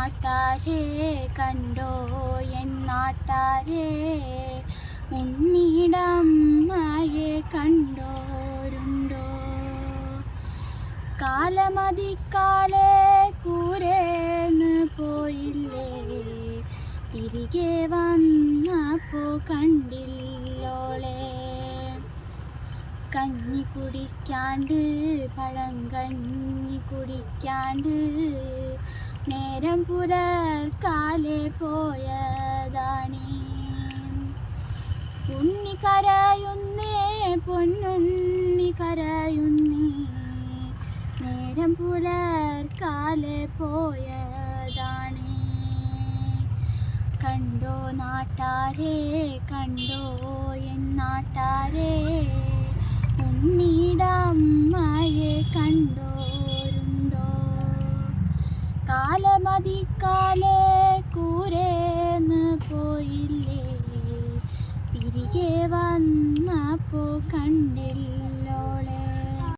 നാട്ടാരെ കണ്ടോ? എൻ നാട്ടാരെ ഉണ്ണിടമ്മയെ കണ്ടോരുണ്ടോ? കാലമതിക്കാലേ കൂരേന്ന് പോയില്ലേ? തിരികെ വന്നപ്പോ കണ്ടില്ലോളെ? കഞ്ഞി കുടിക്കാണ്ട് പഴം കഞ്ഞി കുടിക്കാണ്ട് നേരം പുലർക്കാലെ പോയതാണീ. ഉണ്ണി കരയുന്നേ പൊന്നുണ്ണി കരയുന്നേ നേരം പുലർക്കാലെ പോയതാണേ. കണ്ടോ നാട്ടാരേ കണ്ടോ എൻ കാലമതിക്കാലേ കൂരേന്ന് പോയില്ലേ? തിരികെ വന്നപ്പോ കണ്ടില്ല